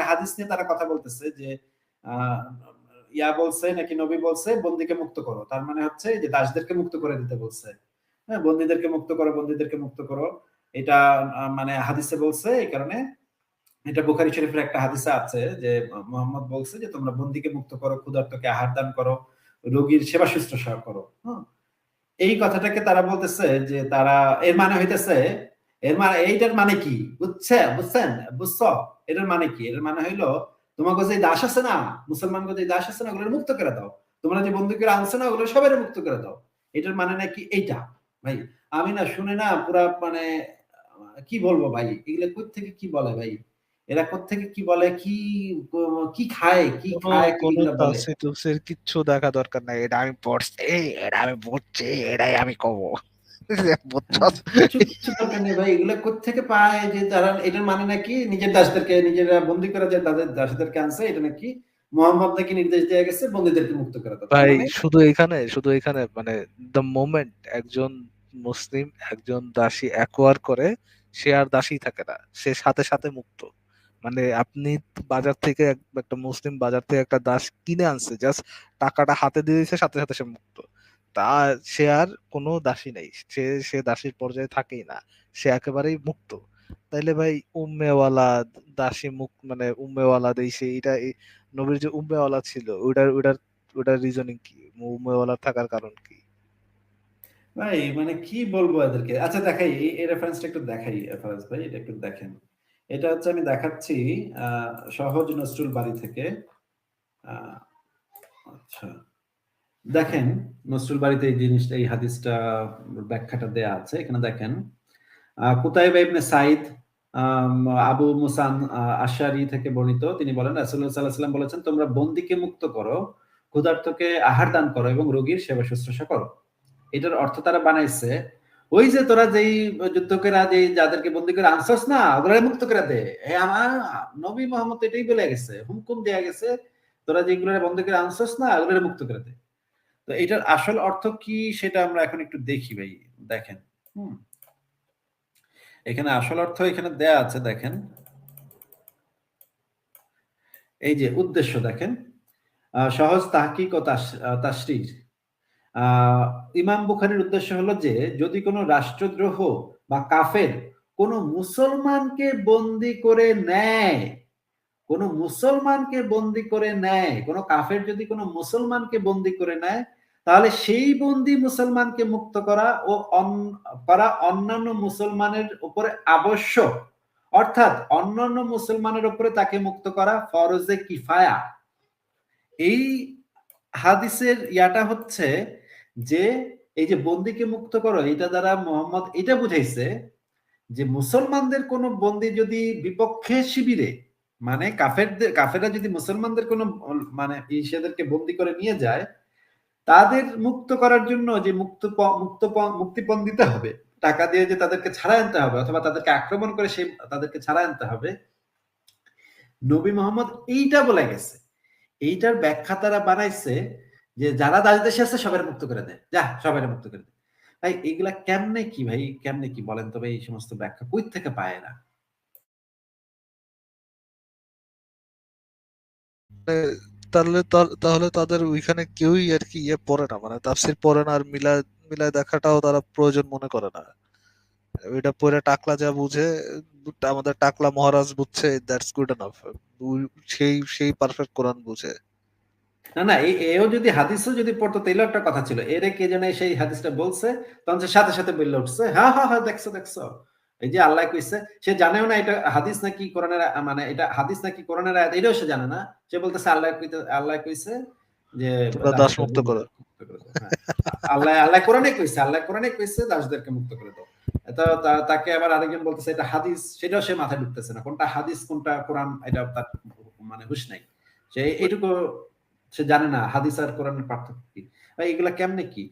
একটা হাদিস নিয়ে তারা কথা বলতেছে যে ইয়া বলছে নাকি নবী বলছে, বন্দিকে মুক্ত করো। তার মানে হচ্ছে যে দাসদেরকে মুক্ত করে দিতে বলছে। হ্যাঁ বন্দীদেরকে মুক্ত করো, বন্দীদেরকে মুক্ত করো। এটা মানে হাদিসে বলছে এই কারণে। এটা বুখারী শরীফের একটা হাদিসে আছে যে, মোহাম্মদ বলছে যে, তোমরা বন্দীকে মুক্ত করো, ক্ষুধার্তকে আহার দান করো, রোগীর সেবা শুশ্রূষা করো। হ্যাঁ এই কথাটাকে তারা বলতেছে যে, তারা, এর মানে হইতেছে এর মানে এইটার মানে কি? বুঝছে? বুঝছেন? বুঝছ? এটার মানে কি? এটার মানে হইল তোমাকে যে দাস আছে না? মুসলমান যে দাস আছে না? ওগুলো মুক্ত করে দাও। তোমরা যে বন্দী করে আনছো না ওগুলো সবাই মুক্ত করে দাও। এটার মানে নাকি এইটা? ভাই আমি না শুনে না পুরা মানে কি বলব ভাই? এগুলো কোথ থেকে কি বলে ভাই? এরা কোথেকে কি বলে? কি কি খায়? কি খায়? কি কোনো এগুলা বলে? কিচ্ছু দেখা দরকার নাই। এটা আমি পড়ছি এটা আমি পড়ছি এটাই আমি কব? মানে একজন মুসলিম, একজন দাসী অ্যাকোয়ার করে, সে আর দাসী থাকে না, সে সাথে সাথে মুক্ত। মানে আপনি বাজার থেকে একটা মুসলিম বাজার থেকে একটা দাস কিনে আনছে জাস্ট টাকাটা হাতে দিয়ে দিয়েছে, সাথে সাথে সে মুক্ত। তা সে আর কোনো দাসী নেই। সে সে দাসীর পর্যায়ে থাকেই না। সে একেবারেই মুক্ত। তাইলে ভাই উম্মেওয়ালা, দাসী মুখ মানে উম্মেওয়ালা সে এটা নবীর যে উম্মেওয়ালা ছিল ওটার ওটার ওটার রিজনিং কি? উম্মেওয়ালা থাকার কারণ কি? ভাই মানে কি বলব এদেরকে? আচ্ছা দেখাই, এই- রেফারেন্সটা একটু দেখাই ফারাজ ভাই, এটা একটু দেখেন। এটা হচ্ছে আমি দেখাচ্ছি সহজ নজরুল বাড়ি থেকে। আচ্ছা। দেখেন নজরুল বাড়িতে এই জিনিসটা, এই হাদিসটা ব্যাখ্যাটা দেয়া আছে। এখানে দেখেন Qutaiba ibn Said Abu Musa Ashari থেকে বর্ণিত। তিনি বলেন, রাসূলুল্লাহ সাল্লাল্লাহু বলেছেন, তোমরা বন্দীকে মুক্ত করো, ক্ষুধার্তকে আহার দান করো এবং রোগীর সেবা শুশ্রূষা করো। এটার অর্থ তারা বানাইছে, ওই যে তোরা যেই যুদ্ধকেরা যেই যাদেরকে বন্দী করে আনছস না ওগুলা মুক্ত করে দে। আমার নবী মোহাম্মদ এটাই বলে গেছে হুমকুম দেয়া গেছে, তোরা যেগুলো বন্দী করে আনছস না ওগুলা মুক্ত করে দে। তো এটার আসল অর্থ কি সেটা আমরা এখন একটু দেখি ভাই দেখেন। এখানে আসল অর্থ এখানে দেয়া আছে দেখেন। এই যে উদ্দেশ্য দেখেন। সহজ তাহকিক ও তাশরির আহ, ইমাম বুখারীর উদ্দেশ্য হলো যে যদি কোনো রাষ্ট্রদ্রোহ বা কাফের কোনো মুসলমানকে বন্দি করে নেয় কোনো মুসলমানকে বন্দি করে নেয় কোনো কাফের যদি কোনো মুসলমানকে বন্দি করে নেয় তাহলে সেই বন্দি মুসলমানকে মুক্ত করা ও করা অন্যান্য মুসলমানের উপরে আবশ্যক। অর্থাৎ অন্যান্য মুসলমানের উপরে তাকে মুক্ত করা ফরজে কিফায়া। এই হাদিসের ইয়াটা হচ্ছে যে, এই যে বন্দিকে মুক্ত করো এটা দ্বারা মোহাম্মদ এটা বুঝাইছে যে মুসলমানদের কোন বন্দি যদি বিপক্ষে শিবিরে মানে কাফেরদের, কাফেররা যদি মুসলমানদের কোন মানে ইসেদেরকে বন্দি করে নিয়ে যায় তাদের মুক্ত করার জন্য যে মুক্ত মুক্ত মুক্তিপণ দিতে হবে, টাকা দিয়ে যে তাদেরকে ছাড়া আনতে হবে, অথবা তাদেরকে আক্রমণ করে সেই তাদেরকে ছাড়া আনতে হবে, নবী মোহাম্মদ এইটা বলে গেছে। এইটার ব্যাখ্যা তারা বানাইছে যে যারা দেশে আছে সবাই মুক্ত করে দেয়। যা সবাই মুক্ত করে দেয়। ভাই, এগুলা কেমনে কি ভাই, কেমনে কি বলেন তবে এই সমস্ত ব্যাখ্যা কই থেকে পায় না তাহলে তাহলে তাদের ওইখানে কেউই আর কি ইয়ে পড়ে না। মানে তাফসির পড়ে না আর মিলায় মিলায় দেখাটাও তারা প্রয়োজন মনে করে না। ওইটা পড়ে টাকলা যা বুঝে, আমাদের টাকলা মহারাজ বুঝছে দ্যাটস গুড এনাফ সেই সেই পারফেক্ট কোরআন বুঝে। না না এও যদি হাদিসও যদি পড়তো, তাইলেও একটা কথা ছিল। এরে কে জানে সেই হাদিসটা বলছে, তখন সাথে সাথে বললে উঠছে হ্যাঁ হ্যাঁ হ্যাঁ দেখছ দেখছ। এই যে আল্লাহ কইছে সে জানেও না এটা হাদিস নাকি কোরআনের মানে এটা হাদিস নাকি কোরআনের আয়াত এটাও সে জানে না। সে বলতেছে আল্লাহ কইতে আল্লাহ কইছে যে দাস মুক্ত করো। হ্যাঁ। আল্লাহ আল্লাহ কোরআনে কইছে আল্লাহ কোরআনে কইছে দাসদেরকে মুক্ত করে দাও। এটা তাকে আবার আরেকজন বলতেছে এটা হাদিস সেটাও সে মাথায় ঢুকতেছে না। কোনটা হাদিস কোনটা কোরআন এটা তার মানে হুশ নাই। সে এইটুকু সে জানে না হাদিস আর কোরআনের পার্থক্য কি। ভাই এগুলা কেমনে কি?